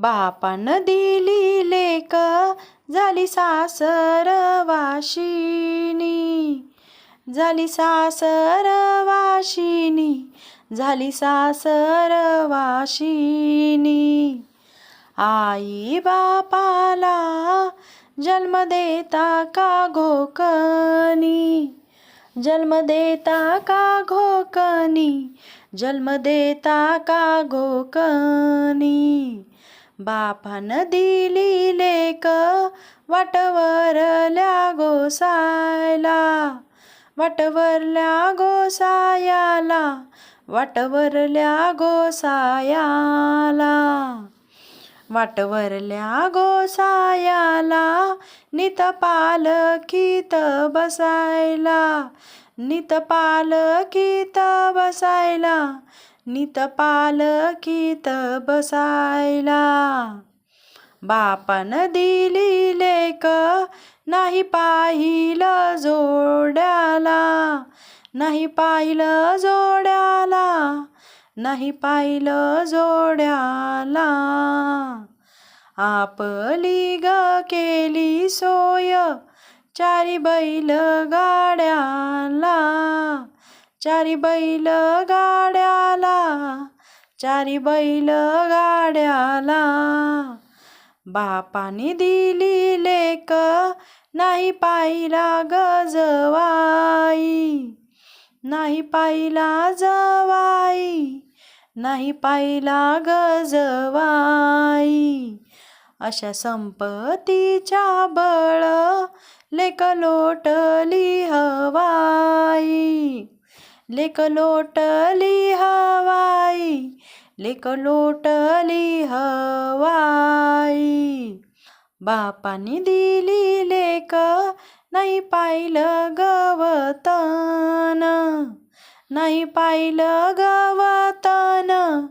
बापान दिली लेक झाली सासर वाशिनी झाली सासर वाशिनी झाली सासर वाशिनी आई बापाला जन्म देता का घोकनी? जन्म देता का घोकनी? जन्म देता का घोकनी? बापान दिली लेक वाटवरल्या गोसायला वाटवरल्या गोसायाला वाटवरल्या गोसायाला वाटवरल्या गोसायाला नित पालखीत बसायला. नित पालखीत बसायला नित पालखीत बसायला. बापान दिली लेक नाही पाहिलं जोड्याला. नाही पाहिलं जोड्याला. नाही पाहिलं जोड्याला. आपली ग केली सोय चारी बैल गाड्याला. चारी बैल गाड्या चारी बैल गाड्याला. बापाने दिली लेक नाही पाहिला गजवाई नाही पाहिला जवाई नाही पाहिला गजवाई अशा संपत्तीच्या बळ लेक लोटली हवाई. लेक लोटली हवाई लेक लोटली हवाई. बापाने दिली लेक नाही पाहिलं गवतन. नाही पाहिलं गवतन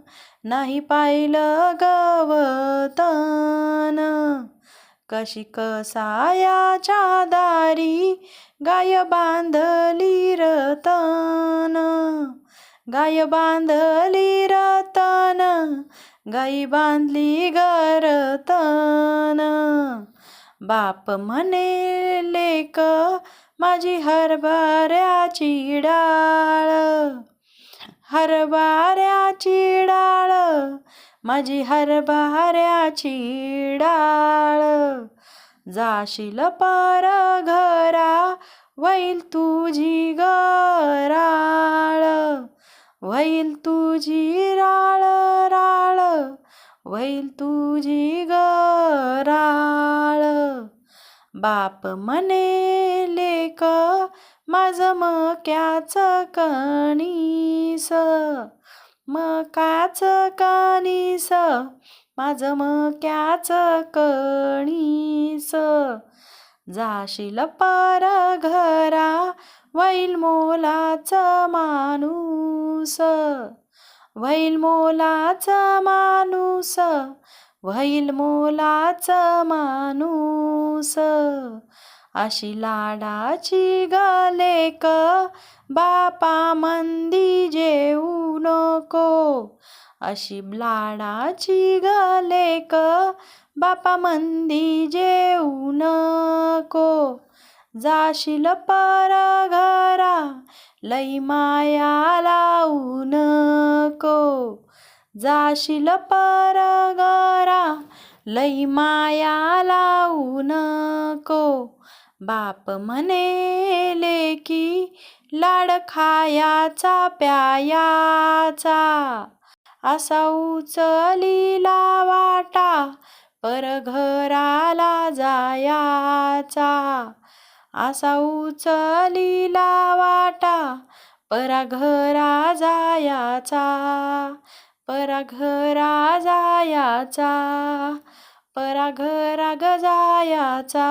नाही पाहिलं गवतन. कशी कसायाच्या दारी गाय बांधली रतन. गाय बांधली रतन गाई बांधली गरतन. बाप म्हणे लेक माझी हरभऱ्याची डाळ. हरभऱ्याची डाळ माझी हरभऱ्याची डाळ. जाशील पार घरा वैल तुझी गराळ. वैल तुझी राळ राळ. वैल तुझी गराळ. बाप म्हणे लेक माझ मक्याच कणीस. मकाच कणीस माझं मक्याच कणीस. जाशील पार घरा वैल मोलाच माणूस. वैल मोलाच माणूस वैल मोलाच माणूस. अशी लाडाची गलेक बापा मंदी जेऊ नको. अशी लाडाची गलेक बापा मंदी जेऊ नको. जाशील पर घरा लई माया लावू नको. जाशील पर घरा लई माया लावू नको. बाप म्हणे लेकी लाड खायाचा प्यायाचा. असा उचलीला वाटा पर घराला जायाचा. असा उचलीला वाटा पराघरा जायाचा. पराघरा जायाचा. पराघरा गजायाचा